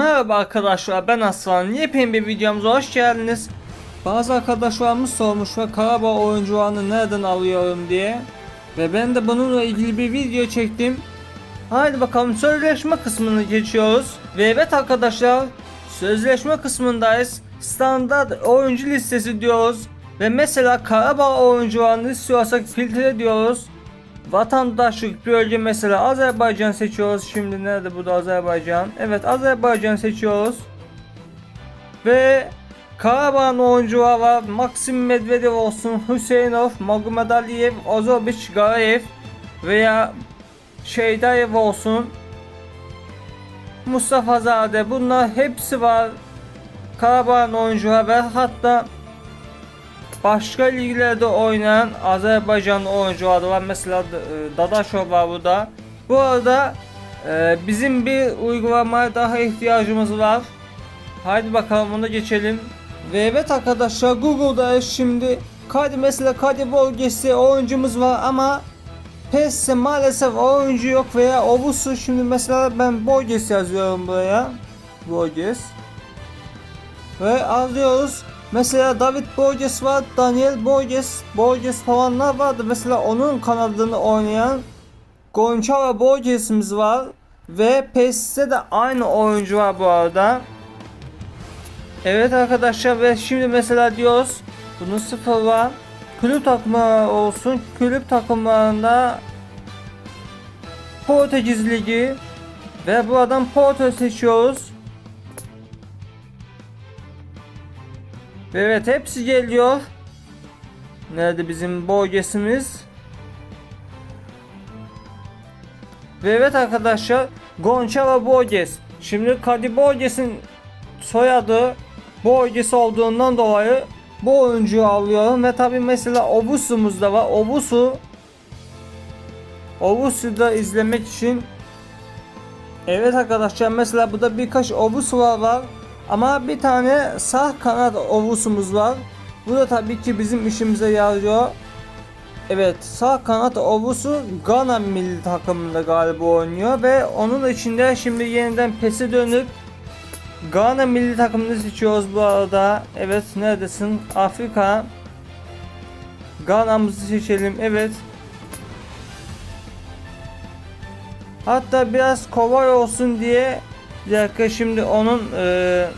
Merhaba arkadaşlar ben Aslan. Yepyeni bir videomuza hoş geldiniz. Bazı arkadaşlarımız sormuş ve Karabağ oyuncularını nereden alıyorum diye. Ve ben de bununla ilgili bir video çektim. Haydi bakalım sözleşme kısmını geçiyoruz. Ve evet arkadaşlar sözleşme kısmındayız. Standart oyuncu listesi diyoruz. Ve mesela Karabağ oyuncularını istiyorsak filtre diyoruz. Vatandaşlık bölge mesela Azerbaycan seçiyoruz. Şimdi nerede burada Azerbaycan? Evet Azerbaycan seçiyoruz. Ve Karabağ'ın oyuncular var. Maxim Medvedev olsun, Hüseyinov, Magomed Aliyev, Ozobic, Garayev veya Şeydayev olsun. Mustafa Zade bunlar hepsi var. Karabağ'ın oyuncular ve hatta başka liglerde oynayan Azerbaycan oyuncular var. Mesela e, Dadaşov var burada. Bu arada e, bizim bir uygulamaya daha ihtiyacımız var. Haydi bakalım ona geçelim. Ve evet arkadaşlar Google'da şimdi Kadi mesela Kadi bölgesi oyuncumuz var ama PES'te maalesef oyuncu yok veya Obusu şimdi mesela ben Borges yazıyorum buraya. Borges. Ve alıyoruz. Mesela David Borges var, Daniel Borges, Borges falanlar vardı. Mesela onun kanadını oynayan Gonçalo Borges'imiz var. Ve PES'te de aynı oyuncu var bu arada. Evet arkadaşlar ve şimdi mesela diyoruz bunu sıfırla kulüp takımı olsun kulüp takımlarında Portekiz Ligi ve buradan Porto seçiyoruz. Evet hepsi geliyor. Nerede bizim bölgesimiz? Ve evet arkadaşlar Gonçalo Borges. Şimdi Kadi Borges'in soyadı Borges olduğundan dolayı bu oyuncuyu alıyorum ve tabi mesela Obusu'muz da var. Obusu Obusu da izlemek için Evet arkadaşlar mesela burada birkaç Obusu var. Ama bir tane sağ kanat Obusumuz var. Bu da tabii ki bizim işimize yarıyor. Evet sağ kanat Obusu Ghana milli takımında galiba oynuyor ve onun içinde şimdi yeniden PES'e dönüp Ghana milli takımını seçiyoruz bu arada. Evet neredesin? Afrika. Ghana'mızı seçelim. Evet. Hatta biraz kolay olsun diye bir dakika şimdi onun eee,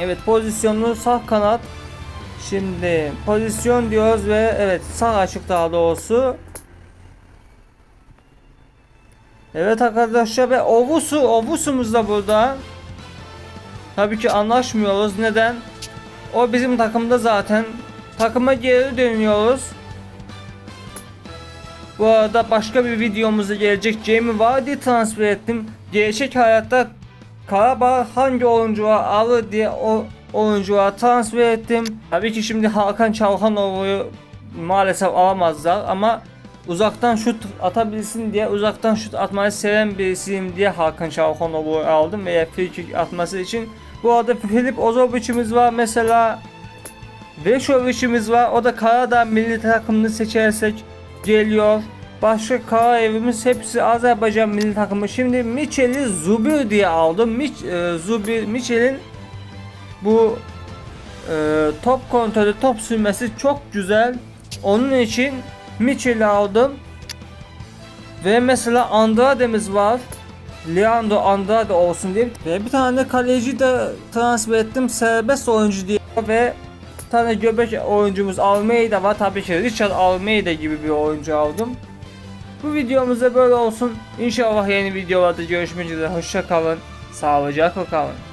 evet pozisyonu sağ kanat. Şimdi pozisyon diyoruz ve evet sağ açık daha doğrusu. Evet arkadaşlar ve Ovusu Ovusumuz da burada. Tabii ki anlaşmıyoruz. Neden? O bizim takımda zaten. Takıma geri dönüyoruz. Bu arada başka bir videomuzda gelecek Jamie Vardy transfer ettim. Gerçek hayatta Karabağ hangi oyuncuya alır diye o oyuncuya transfer ettim. Tabii ki şimdi Hakan Çalhanoğlu'yu maalesef alamazlar ama uzaktan şut atabilsin diye uzaktan şut atmayı seven birisiyim diye Hakan Çalhanoğlu'yu aldım veya free atması için. Bu arada Filip Ozobic'imiz var mesela. Veşovic'imiz var. O da Karadağ milli takımını seçersek geliyor. Başka kara evimiz hepsi Azerbaycan milli takımı. Şimdi Michel'i Zubir diye aldım. Mich, e, Zubir Michel'in bu e, top kontrolü, top sürmesi çok güzel. Onun için Michel'i aldım. Ve mesela Andrade'miz var. Leandro Andrade olsun diye. Ve bir tane kaleci de transfer ettim. Serbest oyuncu diye. Ve tane göbek oyuncumuz Almeida var. Tabii ki Richard Almeida gibi bir oyuncu aldım. Bu videomuzda böyle olsun. İnşallah yeni videolarda görüşmek üzere. Hoşça kalın. Sağlıcakla kalın.